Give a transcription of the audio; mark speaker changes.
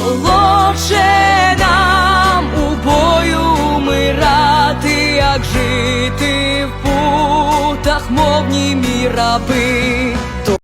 Speaker 1: солодше нам у бою умирати, як жити в путах, мов німі раби.